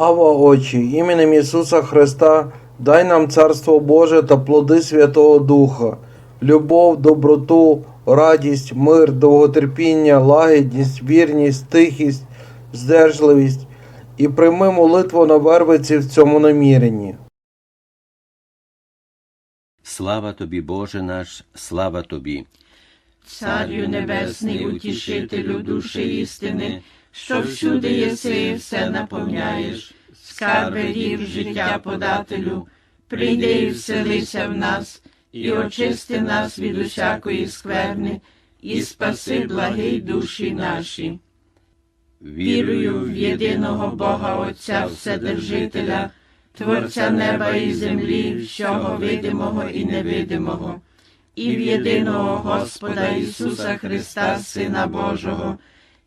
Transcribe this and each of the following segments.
Ава очі, іменем Ісуса Христа, дай нам Царство Боже та плоди Святого Духа, любов, доброту, радість, мир, довготерпіння, лагідність, вірність, тихість, здержливість і прийми молитву на вервиці в цьому наміренні. Слава тобі, Боже наш, слава тобі. Царю небесний, утішителю душі істини, що всюди єси і все наповняєш, скарби рів життя подателю, прийди і вселися в нас, і очисти нас від усякої скверни, і спаси благий душі наші. Вірую в єдиного Бога Отця Вседержителя, Творця неба і землі, всього видимого і невидимого, і в єдиного Господа Ісуса Христа, Сина Божого,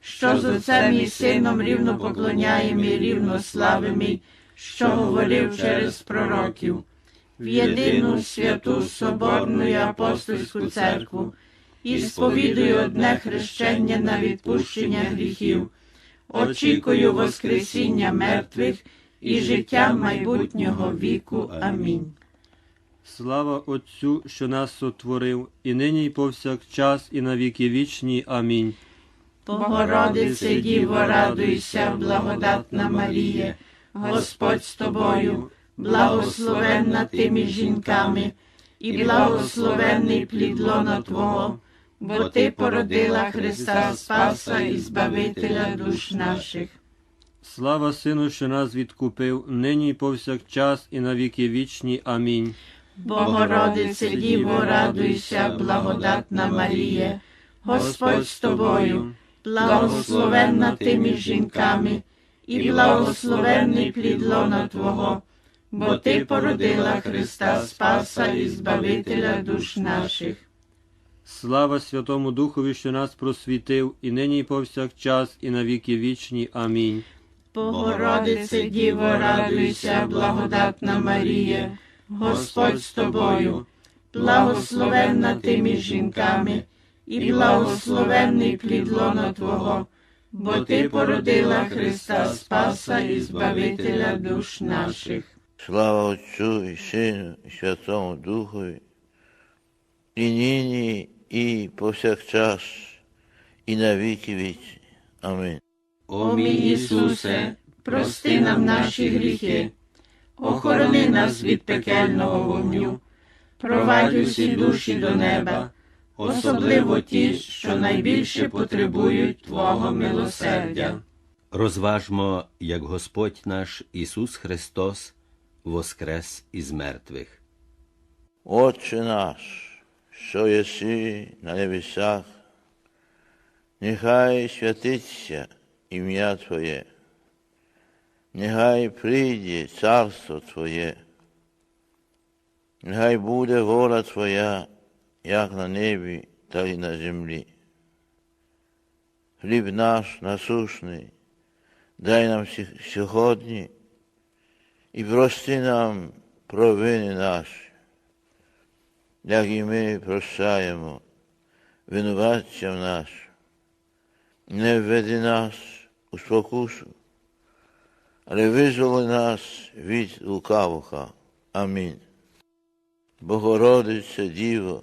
що з Отцем і Сином рівно поклоняємо і рівно славимо, що говорив через пророків, в єдину святу Соборну і апостольську церкву, і сповідую одне хрещення на відпущення гріхів, очікую Воскресіння мертвих і життя майбутнього віку. Амінь. Слава Отцю, що нас сотворив, і нині, і повсякчас, і на віки вічні. Амінь. Богородице Діво, радуйся, благодатна Марія, Господь з тобою, благословенна ти між жінками, і благословенний плід лона Твого, бо Ти породила Христа Спаса і Збавителя душ наших. Слава Сину, що нас відкупив, нині, і повсякчас, і на віки вічні. Амінь. Богородице Діво, радуйся, благодатна Марія, Господь з тобою, благословенна ти між жінками, і благословенний плід лона Твого, бо Ти породила Христа Спаса і Збавителя душ наших. Слава Святому Духові, що нас просвітив, і нині, і повсякчас, і на віки вічні. Амінь. Богородице Діво, радуйся, благодатна Марія, Господь з тобою, благословенна ти між жінками, і благословенний плід лона Твого, бо Ти породила Христа Спаса і Збавителя душ наших. Слава Отцю і Сину, і Святому Духові, і нині, і повсякчас, і на віки вічні. Амінь. О мій Ісусе, прости нам наші гріхи, охорони нас від пекельного вогню, провадь усі душі до неба, особливо ті, що найбільше потребують Твого милосердя. Розважмо, як Господь наш Ісус Христос воскрес із мертвих. Отче наш, що єси на небесах, нехай святиться ім'я Твоє, нехай прийде царство Твоє, нехай буде воля Твоя, як на небі, так і на землі. Хліб наш насушний, дай нам сьогодні і прости нам провини наші, як і ми прощаємо винуватцям нашим. Не введи нас у спокусу, але визволи нас від лукавого. Амінь. Богородице Діво,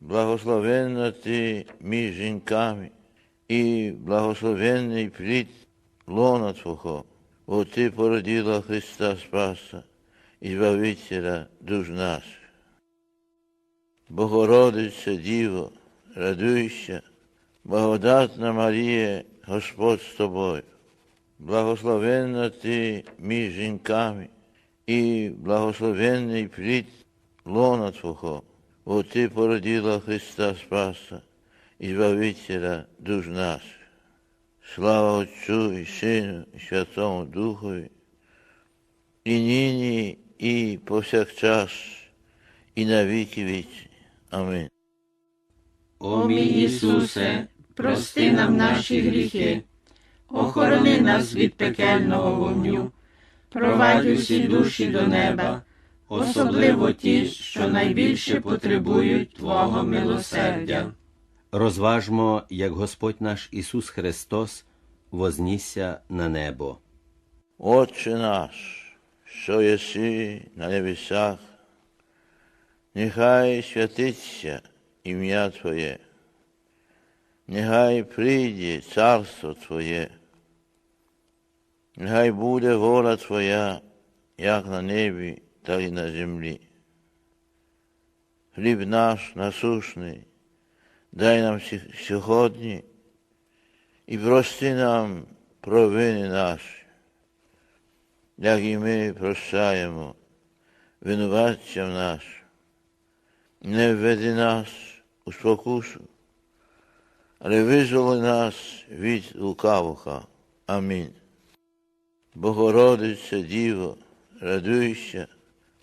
благословенна ти між жінками, і благословенний плід лона Твого, бо Ти породила Христа Спаса, Избавителя душ наших. Богородиця Діво, радуйся, благодатна Марія, Господь з тобою, благословенна ти між жінками, і благословенний плід лона Твого, бо Ти породила Христа Спаса, Избавителя душ наших. Слава Отцю і Сину, і Святому Духові, і нині, і повсякчас, і на віки вічні. Амінь. О мій Ісусе, прости нам наші гріхи, охорони нас від пекельного вогню, провадь усі душі до неба, особливо ті, що найбільше потребують Твого милосердя. Розважмо, як Господь наш Ісус Христос вознісся на небо. Отче наш, що єси на небесах, нехай святиться ім'я Твоє, нехай прийде царство Твоє, нехай буде воля Твоя, як на небі, так і на землі. Хліб наш насушний, дай нам сьогодні і прости нам провини наші, як і ми прощаємо винуватцям нашим. Не введи нас у спокусу, але визволи нас від лукавого. Амінь. Богородиця Діво, радуйся,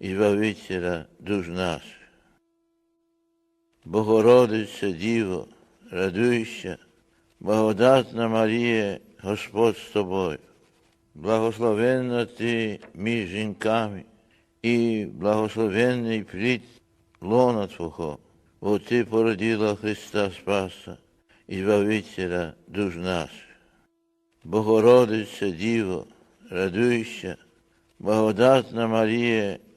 і Збавителя душ наших. Богородиця Діво, радуйся, благодатна Марія, Господь з тобою, благословенна ти між жінками, і благословенний плід лона Твого, бо Ти породила Христа Спаса і Збавителя душ наших. Богородиця Діво, радуйся, благодатна Марія,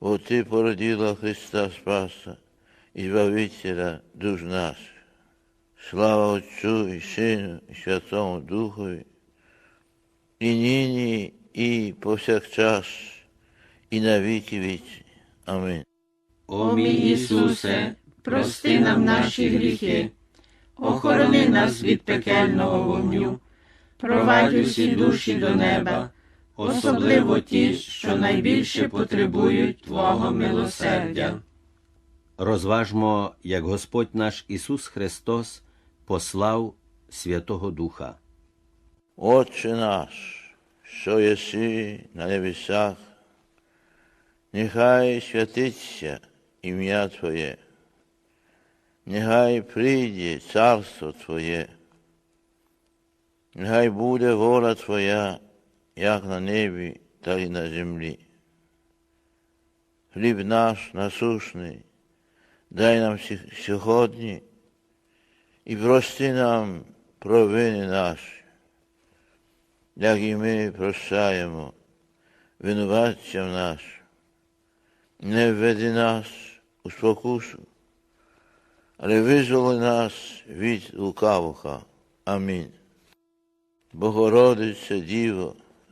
бо Ти породила Христа Спаса і Збавителя душ наших. Слава Отцю і Сину, і Святому Духові, і нині, і повсякчас, і на віки вічні. Амінь. О мій Ісусе, прости нам наші гріхи, охорони нас від пекельного вогню, провадь усі душі до неба, особливо ті, що найбільше потребують Твого милосердя. Розважмо, як Господь наш Ісус Христос послав Святого Духа. Отче наш, що єси на небесах, нехай святиться ім'я Твоє, нехай прийде царство Твоє, нехай буде воля Твоя, як на небі, так і на землі. Хліб наш насушний, дай нам сьогодні і прости нам провини наші, як і ми прощаємо винуватцям нашим. Не введи нас у спокусу, але визволи нас від лукавого. Амінь. Богородиця Діво,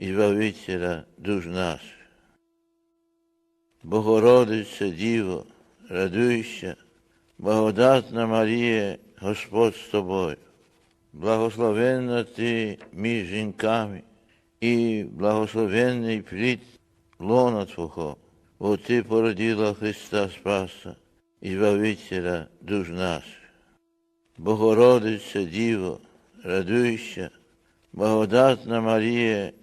і Збавителя душ наших. Богородиця Діво, радуйся, благодатна Марія, Господь з тобою, благословенна ти між жінками, і благословенний плід лона Твого, бо Ти породила Христа Спаса і душ наших. Богородиця Діво, радуйся, благодатна Марія,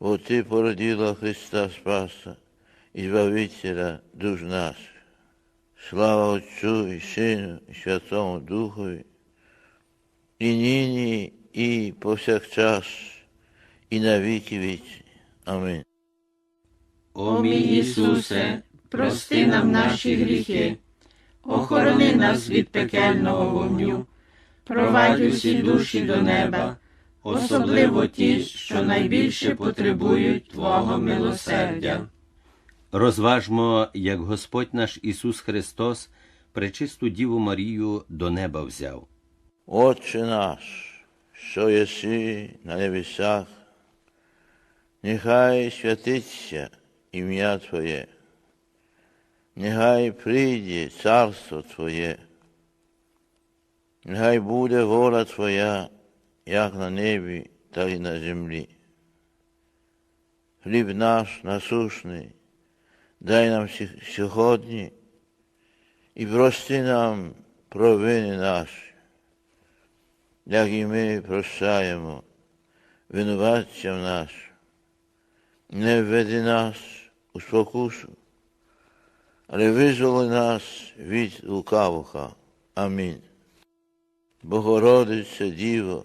бо Ти породила Христа Спаса і Збавителя душ наших. Слава Отцю і Сину, і Святому Духові, і нині, і повсякчас, і на віки вічні. Амінь. О мій Ісусе, прости нам наші гріхи, охорони нас від пекельного вогню, провадь усі душі до неба, особливо ті, що найбільше потребують Твого милосердя. Розважмо, як Господь наш Ісус Христос пречисту Діву Марію до неба взяв. Отче наш, що єси на небесах, нехай святиться ім'я Твоє, нехай прийде царство Твоє, нехай буде воля Твоя, як на небі, так і на землі. Хліб наш насушний, дай нам сьогодні і прости нам провини наші, як і ми прощаємо винуватцям нашим. Не введи нас у спокусу, але визволи нас від лукавого. Амінь. Богородиця Діво,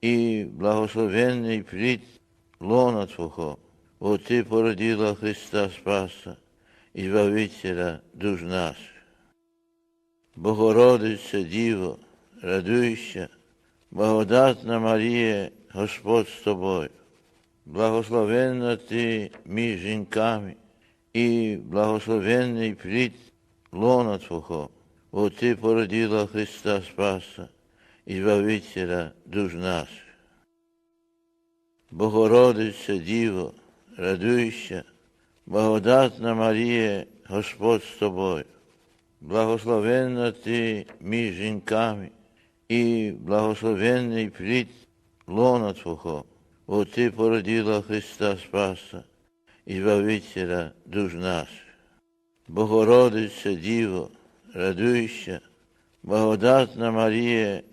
і благословенний плід лона Твого, бо Ти породила Христа Спаса і Збавителя душ наших. Богородиця Діво, радуйся, благодатна Марія, Господь з тобою, благословенна ти між жінками, і благословенний плід лона Твого, бо Ти породила Христа Спаса і Збавителя душ наших. Богородиця Діво, радуйся, благодатна Марія, Господь з тобою, благословенна ти між жінками, і благословенний плід лона Твого, бо Ти породила Христа Спаса і Збавителя душ наших. Богородиця Діво, радуйся, благодатна Марія,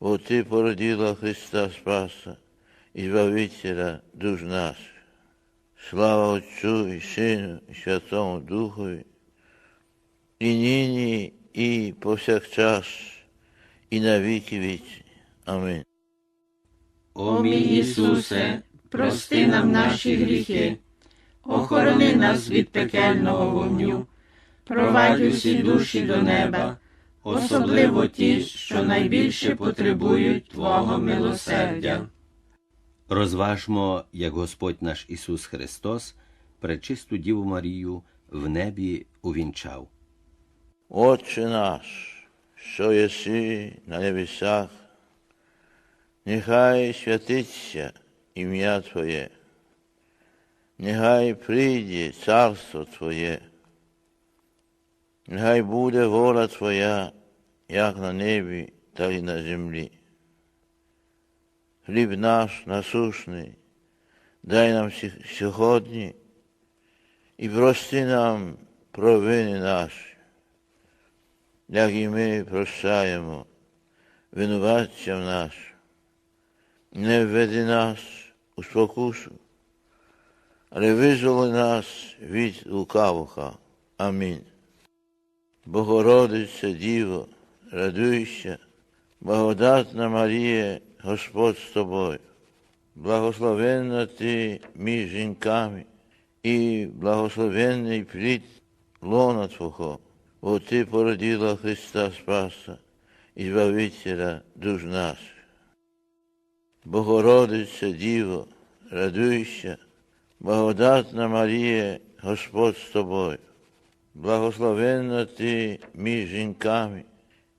бо Ти породила Христа Спаса і Збавителя душ наших. Слава Отцю і Сину, і Святому Духові, і нині, і повсякчас, і на віки вічні. Амінь. О мій Ісусе, прости нам наші гріхи, охорони нас від пекельного вогню, провадь усі душі до неба, особливо ті, що найбільше потребують Твого милосердя. Розважмо, як Господь наш Ісус Христос пречисту Діву Марію в небі увінчав. Отче наш, що єси на небесах, нехай святиться ім'я Твоє, нехай прийде царство Твоє, нехай буде воля Твоя, як на небі, так і на землі. Хліб наш насушний, дай нам сьогодні і прости нам провини наші, як і ми прощаємо винуватцям нашим. Не введи нас у спокусу, але визволи нас від лукавого. Амінь. Богородиця Діво, радуйся, благодатна Марія, Господь з тобою, благословенна ти між жінками, і благословенний плід лона Твого, бо Ти породила Христа Спаса і Збавителя душ наших. Богородиця Діво, радуйся, благодатна Марія, Господь з тобою, благословенна ти між жінками,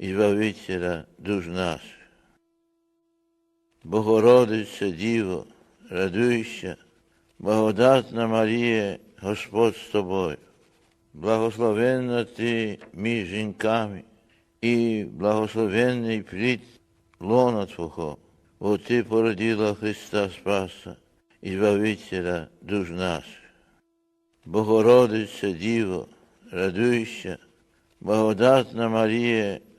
і Збавителя душ наших. Богородице Діво, радуйся, благодатна Марія, Господь з тобою, благословенна ти між жінками, і благословенний плід лона Твого, бо Ти породила Христа Спаса і Збавителя душ наших. Богородице Діво, радуйся, благодатна Марія,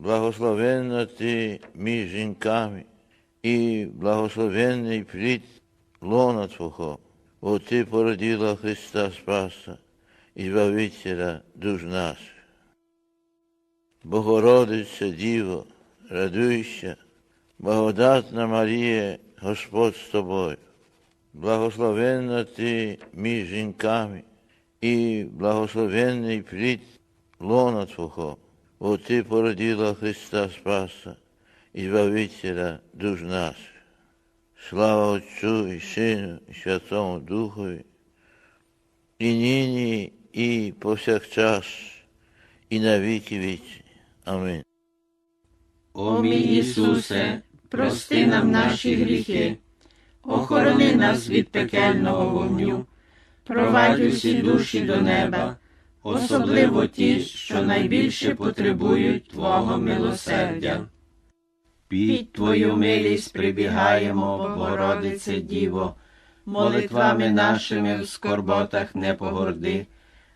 благословенна ти між жінками, і благословенний плід лона Твого, бо Ти породила Христа Спаса і Збавителя душ наших. Богородице Діво, радуйся, благодатна Марія, Господь з тобою, благословенна ти між жінками, і благословенний плід лона Твого, бо Ти породила Христа Спаса і Збавителя душ наших. Слава Отцю і Сину, і Святому Духові, і нині, і повсякчас, і на віки вічні. Амінь. О мій Ісусе, прости нам наші гріхи, охорони нас від пекельного вогню, провадь усі душі до неба, особливо ті, що найбільше потребують Твого милосердя. Під Твою милість прибігаємо, Богородице Діво, молитвами нашими в скорботах не погорди,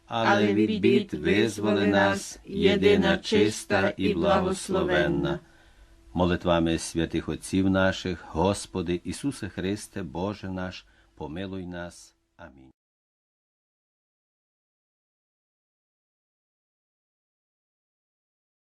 але від бід визволи нас, єдина чиста і благословенна. Молитвами святих отців наших, Господи Ісусе Христе, Боже наш, помилуй нас. Амінь.